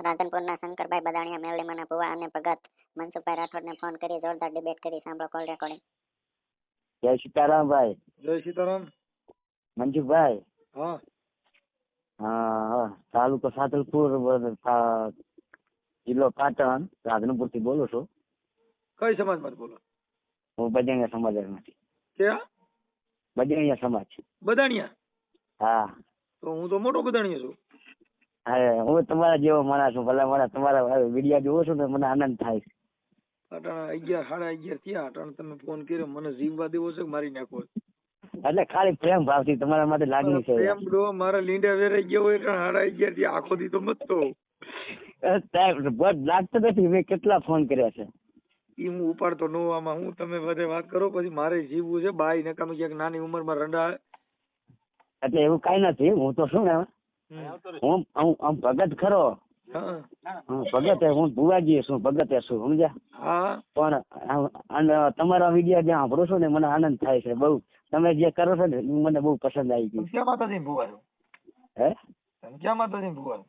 રાધનપુરના શંકરભાઈ બદાણિયા મેરડીમાના ભુવા અને ભગત મનસુખભાઈ રાઠોડને ફોન કરી જોરદાર ડિબેટ કરી. સાંભળો કોલ રેકોર્ડિંગ જય સીતારામ ભાઈ જય સીતારામ. મંજુભાઈ. હા. હા તાલુકો સાતલપુર જિલ્લો પાટણ. રાધનપુરથી બોલું છું. કઈ સમાજમાંથી બોલો? હું બજાણિયા સમાજમાંથી ક્યાં? બજંગા સમાજ. બદાણિયા? હા. તો હું તો મોટો બદાણિયા છું. હા હું તમારા જેવો માણસ છું. ભલા મારા તમારા વિડિયા જોઉં છું ને મને આનંદ થાય છે. અટાણા અગિયાર સાડા અગિયાર થયા. અટાણા તમે ફોન કર્યો. મને જીવવા દેવો છે મારી નાખો? એટલે ખાલી પ્રેમ ભાવથી તમારા માટે લાગણી છે. પ્રેમ ડો મારા લીંડા વેરે ગયો હોય એટલે સાડા અગિયારથી આખો દી તો મતતો બટ લાગતો નથી મેં કેટલા ફોન કર્યા છે? ઈ હું ઉપાડતો નો આમાં. હું તમે બધે વાત કરો પછી મારે જીવવું છે. બાઈ નકામી ક્યાંક નાની ઉંમરમાં રંડા એટલે એવું કઈ નથી. હું તો શું ને હું હું ભગત ખરો? હા. હું ભગત હું ભુવાજી છું ભગત છું સમજ્યા? પણ તમારા વીડિયો જ્યાં સાંભળો છો ને મને આનંદ થાય છે બહુ. તમે જે કરો છો ને મને બહુ પસંદ આવી ગયું. ક્યાં માતાજી ભુવા હે? ક્યાં માતાજી ભુવા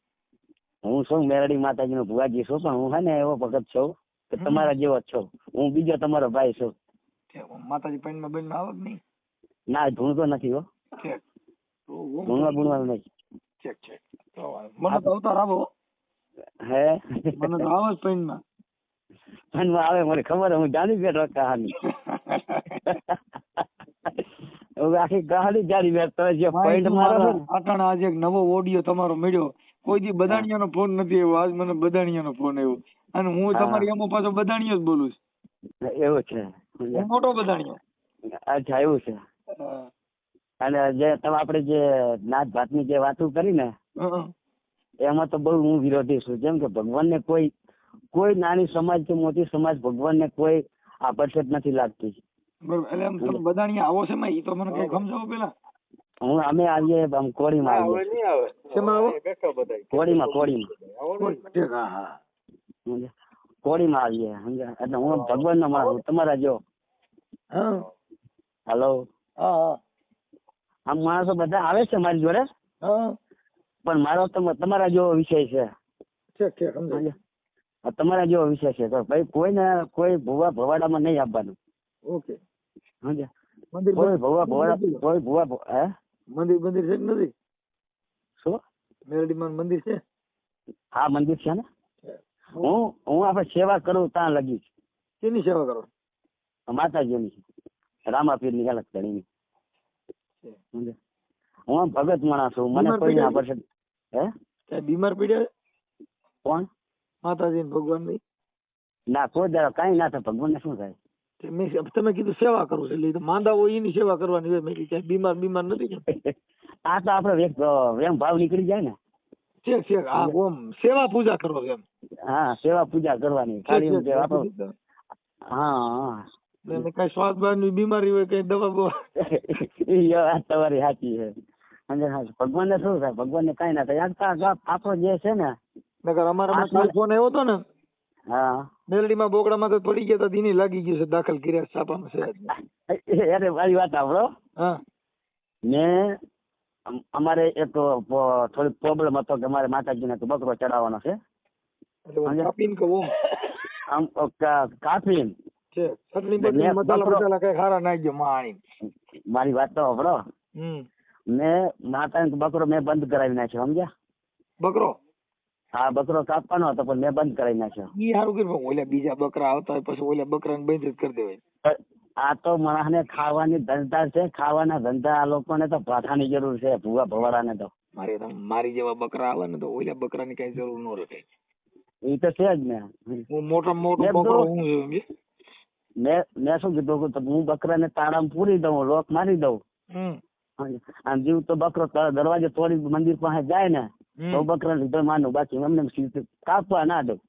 હું છું મેરડી માતાજી નો ભુવાજી છું પણ હું હે ને એવો ભગત છું કે તમારા જેવો જ છું. હું બીજો તમારો ભાઈ છું. માતાજી પૈનમાં બેન આવે કે નહીં? ના ધૂણતો નથી હો. ભૂણવા તો હું ધૂણવા ગુણવાનું નથી ચેક ચેક મને તો અવતાર આવો હે? મને તો આવે પૈનમાં મનમાં આવે મને ખબર હું જાણી બેઠો કહાની. આખી કહાની જાણી બેઠો જે પોઈન્ટ મારો છે આજે એક નવો ઓડિયો તમારો મળ્યો. કોઈ દી બદાણિયાનો ફોન નથી આવ્યો. આજ મને બદાણિયાનો ફોન આવ્યો. અને હું તમારી એમાં પાછો બદાણિયો જ બોલું એવું છે. મોટો બદાણિયો અચ્છા એવું છે. અને જે તમે આપણે જે નાત ભાતની જે વાતો કરી ને એમાં તો બહુ હું વિરોધી છું. જેમ કે ભગવાનને કોઈ કોઈ નાની સમાજ કે મોટી સમાજ ભગવાનને કોઈ આકર્ષક નથી લાગતી. એટલે એમ આવો છે ઈ તો મને કઈ સમજાવો પેલા. હું અમે આવીએ આમ કોડીમાં આવીએ. શેમાં આવો? હા સમજ્યા? કોળીમાં આવીએ સમજ્યા? એટલે હું ભગવાન નો માણસ તમારા જો હા. હલો હા હા. આમ માણસો બધા આવે છે મારી જોડે. પણ મારો તમ- તમારા જેવો વિષય છે. તમારા જેવો વિષય છે. તો ભાઈ કોઈને કોઈ ભૂવા ભવાડામાં નહીં આપવાનું ઓકે. સમજ્યા? મંદિર કોઈ ભૂવા ભવાડા કોઈ ભૂવા હે? મંદિર મંદિર છે કે નથી? શું? મેરડીમાં મંદિર છે? હા મંદિર છે ને? હું હું આપણે સેવા કરું ત્યાં લગી કેની સેવા કરો? માતાજીની. રામાપીરની અલગ ચડીની? હું ભગત માણસ છું. મને કોઈ ના પડશે હે? બીમાર પડ્યા? કોણ? માતાજી ભગવાનની ના કોઈ દાડો કઈ ના થાય. ભગવાનને શું થાય? તમે કીધું સેવા કરું એટલે તો માંદા હોય એની સેવા કરવાની હોય. મેં કીધું બીમાર બીમાર નથી ને આ તો આપડે વેમ ભાવ નીકળી જાય ને. છેક છેક હા ઓમ સેવા પૂજા કરો એમ. હા સેવા પૂજા કરવાની. ખાલી હા હા. એને કઈ શ્વાસની બીમારી હોય કઈ દવા બવા. વાત તમારી સાચી છે. સમજ્યા? હા, ભગવાનને શું થાય? ભગવાન ને કઈ ના થાય. તો આપણો જે છે ને નકર અમારા કાલ ફોન આવ્યો હતો ને હા. મેલડીમાં બોકડામાં તો પડી ગયા હતા એની લાગી ગયું છે દાખલ કર્યા છાપામાં છે. અરે મારી વાત સાંભળો. હા. મેં અમારે એક થોડીક પ્રોબ્લેમ હતો કે મારે માતાજીને તો બકરો ચડાવવાનો છે. કાપીને કે આમ કાપીને. છે. ચટણી બટણી મસાલા બકરો- કઈ ખારા નાખજો માણી. મારી વાત તો સાંભળો. મેં માતા બકરો મેં બંધ કરાવી નાખ્યો સમજ્યા? બકરો? હા બકરો કાપવાનો હતો પણ મેં બંધ કરાવી નાખ્યો. ઈ સારું કર્યું ઓલા બીજા બકરા આવતા હોય પછી ઓલા બકરાને બંધ જ કરી દેવાય. આ તો માણસને ખાવાની ધંધા છે ખાવાના ધંધા આ લોકોને તો પાઠાની જરૂર છે ભૂવા ભવાડાને તો. મારે મારી જેવા બકરા આવે ને તો ઓલા બકરાની કઈ જરૂર ન રહે. એ તો છે જ ને. હું મોટા મોટો બકરો હું? મેં મેં શું કીધું કે હું બકરાને તાળામાં પૂરી દઉં લોક મારી દઉં. અને જીવ તો બકરો દરવાજે તોડી મંદિર પાસે જાય ને તો બકરા લીધો માનું બાકી એમને કાપવા ના દઉં.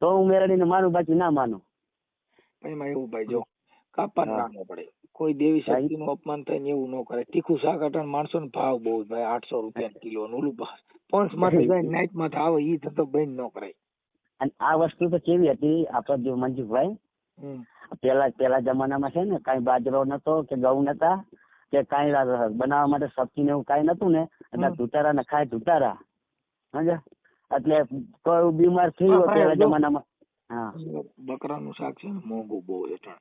તો હું મેરડીને માનું બાકી ના માનું. એમાં એવું ભાઈ જો કાપવા. ના પડે કોઈ દેવી શક્તિ નું અપમાન થાય ને એવું ન કરે. તીખું શાક અટણ માણસો ને ભાવ બહુ ભાઈ આઠસો રૂપિયા કિલો નું ઓલું ભાવ પંચમાંથી જાય નાઈટમાંથી આવે ઈ થતો બંધ ન કરાય. અને આ વસ્તુ તો કેવી હતી આપણા જે મંજુભાઈ પેલા પેલા જમાનામાં છે ને કઈ બાજરો નતો કે ઘઉં નતા કે કઈ બનાવવા માટે સબ્જી ને એવું કઈ નતું ને એટલે ધુતારા ને ખાય ધુતારા. સમજ્યા? એટલે કોઈ બીમાર થયું પેલા જમાનામાં. હા. બકરાનું શાક છે ને મોંઘું બહુ હેઠળ.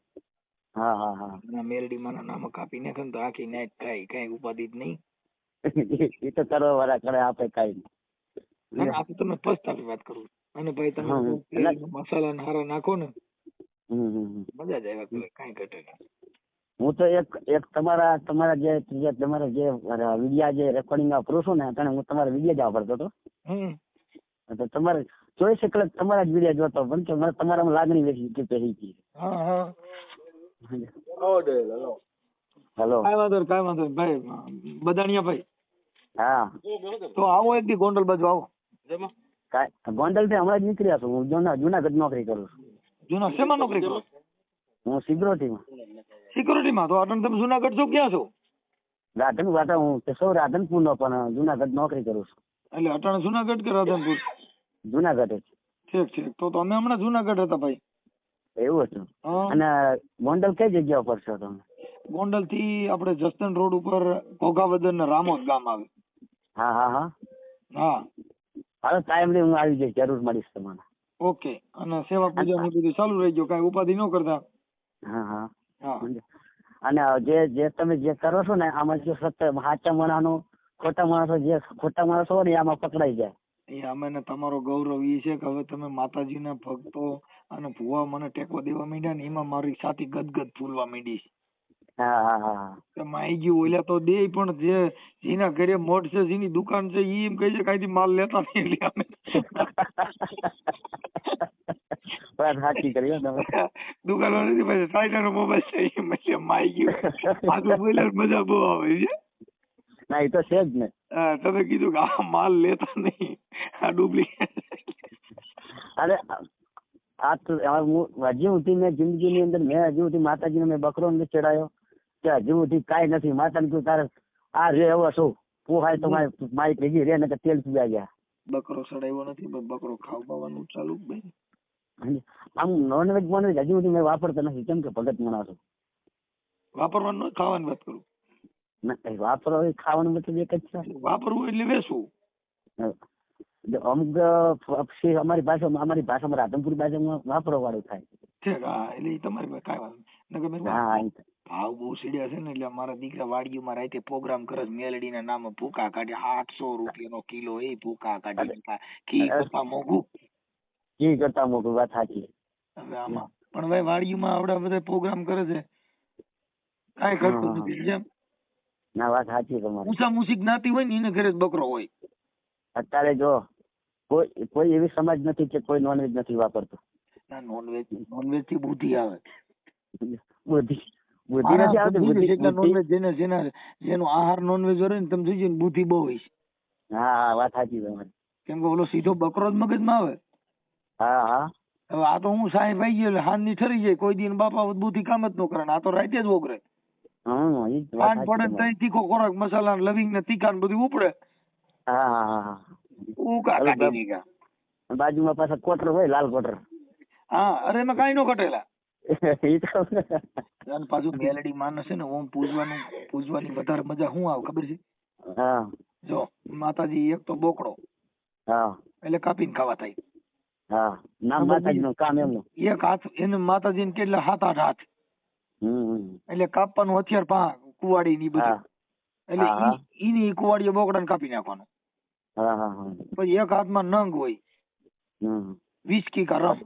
હા હા હા. મેલડી માં નામ કાપી નાખે તો આખી નાઈટ ખાય કઈ ઉપાધિ જ નહીં. એ તો કરવા વાળા કરે આપે કઈ આ તો તમે પસ્તાની વાત કરું અને ભાઈ તમે મસાલા ને હારા નાખો ને હમ હમ હમ. મજા જ આવ્યા કરે કઈ ઘટે હું તો એક એક તમારા તમારા જે જે તમારા જે વિડિયા જે રેકોર્ડિંગ વાપરું છું ને તને હું તમારા વિડિયા જ વાપરતો હતો. તો તમારે ચોવીસ કલાક તમારા જ વિડિયા જોતો પણ તો મને તમારામાં લાગણી વેચી કે પહેરી ગઈ. હલો. કાંઈ વાંધો નહીં, કાંઈ વાંધો ભાઈ બદાણિયા ભાઈ. હા. તો આવો એક દી ગોંડલ બાજુ આવો. કાંઈ ગોંડલથી હમણાં જ નીકળ્યા છું હું જૂના જુનાગઢ નોકરી કરું છું. જૂના શેમાં નોકરી કરો હું સિક્યોરિટીમાં સિક્યુરિટીમાં તો આટણ તમે જુનાગઢ છો ક્યાં છો? રાધન વાટા હું તે સૌ રાધનપુર નો પણ જુનાગઢ નોકરી કરું છું. એટલે અટાણે જુનાગઢ કે રાધનપુર? જુનાગઢ જ. ઠીક ઠીક. તો તમે અમે હમણાં જુનાગઢ હતા ભાઈ? એવું હતું. અને ગોંડલ કઈ જગ્યા ઉપર છો તમે? ગોંડલથી આપણે જસ્તન રોડ ઉપર ઘોઘાવદર ને રામોદ ગામ આવે. હા હા હા. હા. હાલો ટાઈમ હું આવી જઈશ. જરૂર મળીશ તમને ઓકે. અને સેવા પૂજા ને બધું ચાલુ રહી ગયું કાંઈ ઉપાધિ ન કરતા. હા હા. હા. અને જે જે તમે જે કરો છો ને આમાં જો સત્ય સાચા માણસો ખોટા માણસો જે ખોટા માણસો હોય ને આમાં પકડાઈ જાય. એ અમે તમારો ગૌરવ એ છે કે હવે તમે માતાજીના ભક્તો અને ભુવા મને ટેકો દેવા માંડ્યા ને એમાં મારી છાતી ગદગદ ફૂલવા માંડી. છે. માઈ ગયું ઓલા તો દે પણ જે જેના ઘરે મોઢ છે જેની દુકાન છે એ એમ કહે છે કાંઈથી માલ લેતા નહીં એટલે અમે. વાત સાચી કરી તમે. દુકાન વાળા પછી સાઈડ નો મોબાઈલ છે એમ એટલે માઈ ગયું. આ તો મજા બહુ આવે છે? ના એ તો છે જ ને. તમે કીધું કે આ માલ લેતા નહીં આ ડુપ્લિકેટ. અરે આ તો હું હજી સુધી મેં જિંદગીની અંદર મેં હજી સુધી માતાજીને મેં બકરો નથી ચડાયો કે હજી સુધી કાંઈ નથી. માતાને કહ્યું તારે આ રે એવો શું? પોહાય તો મારી મારી ભેગી રે ને તેલ પીવા ગયા. બકરો સડાવ્યો નથી બકરો ખાવવાનું ચાલુ ભાઈ. આમ નોનવેજ બોનવેજ હજી સુધી મેં વાપરતો નથી. કેમ કે ભગત માણસ છું. વાપરવાનું નથી, ખાવાની વાત કરું. ના, વાપરો ખાવાનું મતલબ એક જ છે. વાપરવું એટલે વેસવું અમુક પક્ષી અમારી ભાષામાં અમારી ભાષામાં રાધનપુર ભાષામાં વાપરો વાળું થાય. છે એટલે તમારી કાંઈ વાત નહીં. હા ભાવ બહુ સીડ્યા છે ને એટલે મારા દીકરા વાડીઓમાં રાતે પ્રોગ્રામ કરે છે. મેલડીના નામે ભૂકા કાઢે આઠસો રૂપિયાનો કિલો એ ભૂકા કાઢી. કરતા મોંઘું. ઘી કરતા મોટું વાત સાચી. હવે આમાં. પણ ભાઈ વાડીઓમાં આવડા બધા પ્રોગ્રામ કરે છે. કાંઈ કરતું. નથી જેમ ના વાત સાચી તમારી. ઊંચા મૂસી જ્ઞાતિ હોય ને એને ઘરે જ બકરો હોય. અત્યારે જો કોઈ કોઈ એવી સમાજ નથી કે કોઈ નોનવેજ નથી વાપરતો. ના નોનવેજ નોનવેજથી બુદ્ધિ આવે. બુદ્ધિ બુદ્ધિ નથી આવતી બુદ્ધિ નોનવેજ જેને જેના જેનો આહાર નોનવેજ હોય ને તમે જોઈજો ને બુદ્ધિ બહુ હોય હા હા વાત સાચી તમારી. કેમ કે ઓલો સીધો બકરો જ મગજમાં આવે. હા હા. હવે આ તો હું સાહેબ આવી ગયો એટલે ની ઠરી જાય. કોઈ દિન બાપા બુદ્ધિ કામ જ ન કરે આ તો રાતે જ ઓગરે સાચી પડે તઈ તીખો ખોરાક મસાલા ને લવિંગ ને તીખા ને બધું ઉપડે. હા હા ઉકા કાઢી નીકળ્યા બાજુમાં પાછા કોટર હોય લાલ કોટર. હા અરે એમાં કાંઈ નો કટેલા અને પાછું મેલડી માનસ છે ને ઓમ પૂજવાનું પૂજવાની વધારે મજા શું આવે ખબર છે? હા. જો માતાજી એક તો બોકડો. હા. એટલે કાપીને ખાવા થાય. હા નામ માતાજીનું કામ એમનું. એક હાથ એને માતાજીને કેટલા હાથ આઠ હાથ. એટલે કાપવાનું હથિયાર પા કુવાડી ની બધું. એટલે એની હા. બોકડા બોકડાને કાપી નાખવાનું. પછી એક હાથમાં નંગ હોય. વિસ્કી કા રમ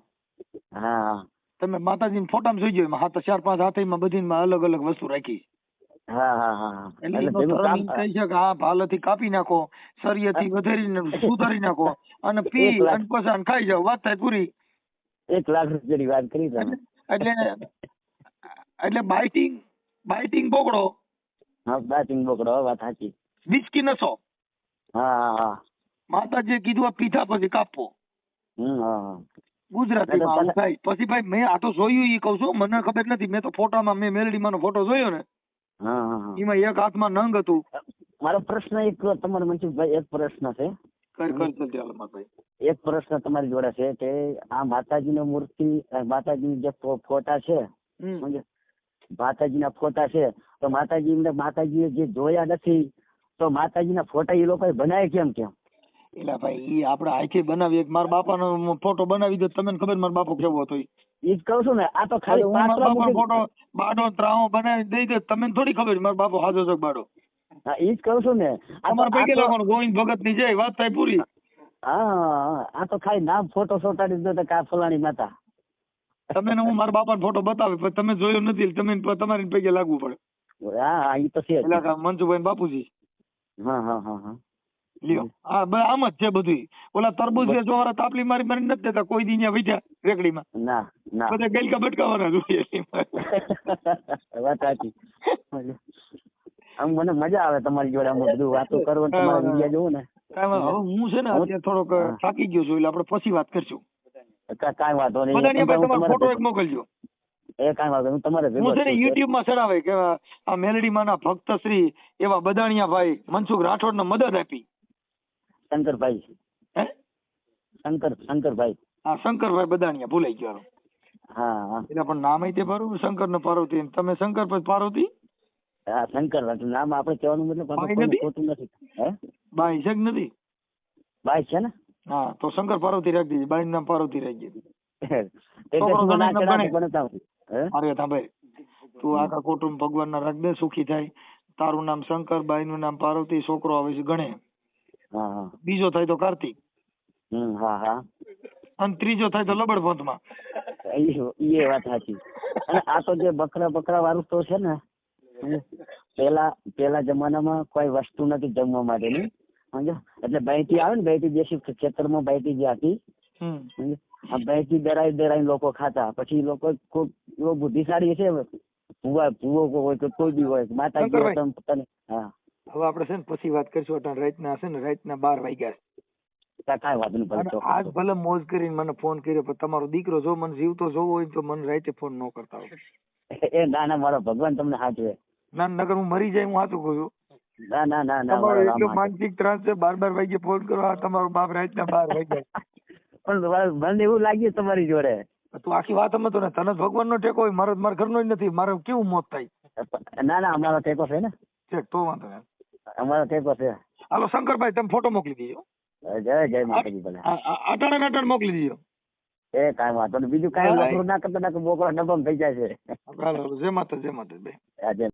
તમે માતાજીના ફોટામાં જોઈ એમાં હાથ ચાર પાંચ હાથમાં બધીમાં અલગ અલગ વસ્તુ રાખી. હા હા હા એટલે કામ કહે છે કે આ ભાલેથી કાપી નાખો સરિયેથી વધારી સુધારી નાખો અને પી. અને પછી ખાઈ જાવ વાત થાય પૂરી? એક લાખ રૂપિયાની વાત કરી તમે. એટલે એટલે બાઇટિંગ બાઇટિંગ બોકડો? હા બાઇટિંગ બોકડો વાત સાચી. વિસ્કી નસો? હા હા હા. માતાજીએ કીધું આ પીધા પછી કાપવો હમ હા ગુજરાતીમાં થાય. પછી ભાઈ મેં આ તો જોયું ઈ કહું છું મને ખબર નથી મેં તો ફોટામાં મેં મેલડીમાંનો ફોટો જોયો ને એમાં એક હાથમાં નંગ હતું. મારો પ્રશ્ન એક તમારે મનસુખભાઈ એક પ્રશ્ન છે. એક પ્રશ્ન તમારી જોડે છે કે આ માતાજીની મૂર્તિ માતાજી માતાજીની જે ફોટા છે. સમજ્યા? માતાજીના ફોટા છે. તો માતાજી માતાજીએ જે જોયા નથી તો માતાજીના ફોટા એ લોકો બનાવે કેમ કેમ? એલા ભાઈ એ આપણે આખી બનાવી એક મારા બાપાનો ફોટો બનાવી દો તમને ખબર મારા બાપો કેવો હતો ઈ ઈ જ કહું છું ને આ તો ખાલી ફોટો બાડો ત્રાવો બનાવી દઈ દે તમે થોડી ખબર મારો બાપો હાજો છે બાડો હા ઈ જ કહું છું ને અમારે પૈકી તો- ગોવિંદ ભગતની જય વાત થાય પૂરી. હા આ તો ખાલી નામ ફોટો સોટાડી દો તો કા ફલાણી માતા. તમે ને હું મારા બાપા ફોટો બતાવે પણ તમે જોયો નથી તમે તમારી પૈકી લાગવું પડે. હા હા ઈ તો છે મંજુભાઈ બાપુજી. હા હા હા હા. લ્યો. આ આમ જ છે બધું ઓલા તરબૂચ વેચવા વાળા તાપલી મારી મારી નથી દેતા કોઈ દી ત્યાં વિધ્યા રેકડીમાં. ના ના. બધા ગલકા બટકાવાના જોઈએ વાત સાચી. આમ મને મજા આવે તમારી જોડે આમ બધું વાતો કરો તમારા વિડિયા જોવું ને. હું છે ને અત્યારે થોડોક. થાકી ગયો છું એટલે આપણે પછી વાત કરશું. કા- કાંઈ વાંધો નહીં. તમારો ફોટો એક મોકલજો. એ કાંઈ વાંધો હું તમારે હું છે ને યુટ્યુબમાં ચડાવે કે આ મેલડીમાં ના ભક્ત શ્રી એવા બદાણિયા ભાઈ મનસુખ રાઠોડ ને મદદ આપી. શંકરભાઈ હે? શંકર શંકરભાઈ. હા શંકરભાઈ બદાણિયા ભૂલાઈ ગયો. હા એટલે પણ નામ તે પારું શંકર ને પાર્વતી. તમે શંકર પછી પાર્વતી? હા શંકર નામ આપણે કહેવાનું મતલબ ખોટું નથી. હે? બાઈ છે કે નથી? બાઈ છે ને? હા તો શંકર પાર્વતી રાખી દીધી. બાઈ નામ પાર્વતી રાખી દીધું. મારે સાંભળ તું આખા કુટુંબ ભગવાન ના રાખ દે સુખી થાય. તારું નામ શંકર બાઈ નું નામ પાર્વતી છોકરો આવે છે ગણે. બીજો થાય તો કાર્તિક. હા હા. અને ત્રીજો થાય તો લબડ પંથમાં માં એ વાત સાચી. અને આ તો જે બકરા બકરા વાળું તો છે ને પેલા પેલા જમાનામાં કોઈ વસ્તુ નથી જમવા માટેની. સમજો એટલે બાયટી આવે ને બાયટી દેશી ખેતરમાં બાયટી જે હતી? આ બાયટી દરાઈ દરાઈ લોકો ખાતા. પછી લોકો કોઈ બુદ્ધિશાળી છે. ભૂવા ભૂવો કોઈ કોઈ બી હોય માતાજી શંકરભાઈ. હોય તો પોતાને હા. હવે આપણે છે ને પછી વાત કરીશું અટાણ રાતના છે ને રાતના બાર વાગ્યા છે. કાંઈ નહીં ચોક્કસ. આજ ભલે મોજ કરીને મને ફોન કર્યો પણ તમારો દીકરો જો મને જીવતો જોવો હોય તો મને રાતે ફોન ન કરતા હોય. એ ના ના મારો ભગવાન તમને સાચવે. ના નગર હું મરી જાય હું સાચું કહું છું. ના ના ના ના તમારો એટલો માનસિક ત્રાસ છે બાર બાર વાગે ફોન કરો આ તમારો બાપ રાતના બાર વાગ્યા પણ મને એવું લાગ્યું તમારી જોડે. તું આખી વાત સમજતો ને તને ભગવાન નો ટેકો હોય મારો મારા ઘરનો જ નથી મારે કેવું મોત થાય? ના ના અમારો ટેકો છે ને. તો વાંધો નહીં. અમારો ટેકો પાસે. હાલો શંકરભાઈ તમે ફોટો મોકલી દીજો. જય જય માતાજી ભલે. અટણ ને અટાણે મોકલી દીજો. એ કાંઈ વાંધો નહીં. બીજું કાંઈ હા, ના કરતા ના બોકડો ડબ્બામાં થઈ જાય છે. જય માતા જય માતા જય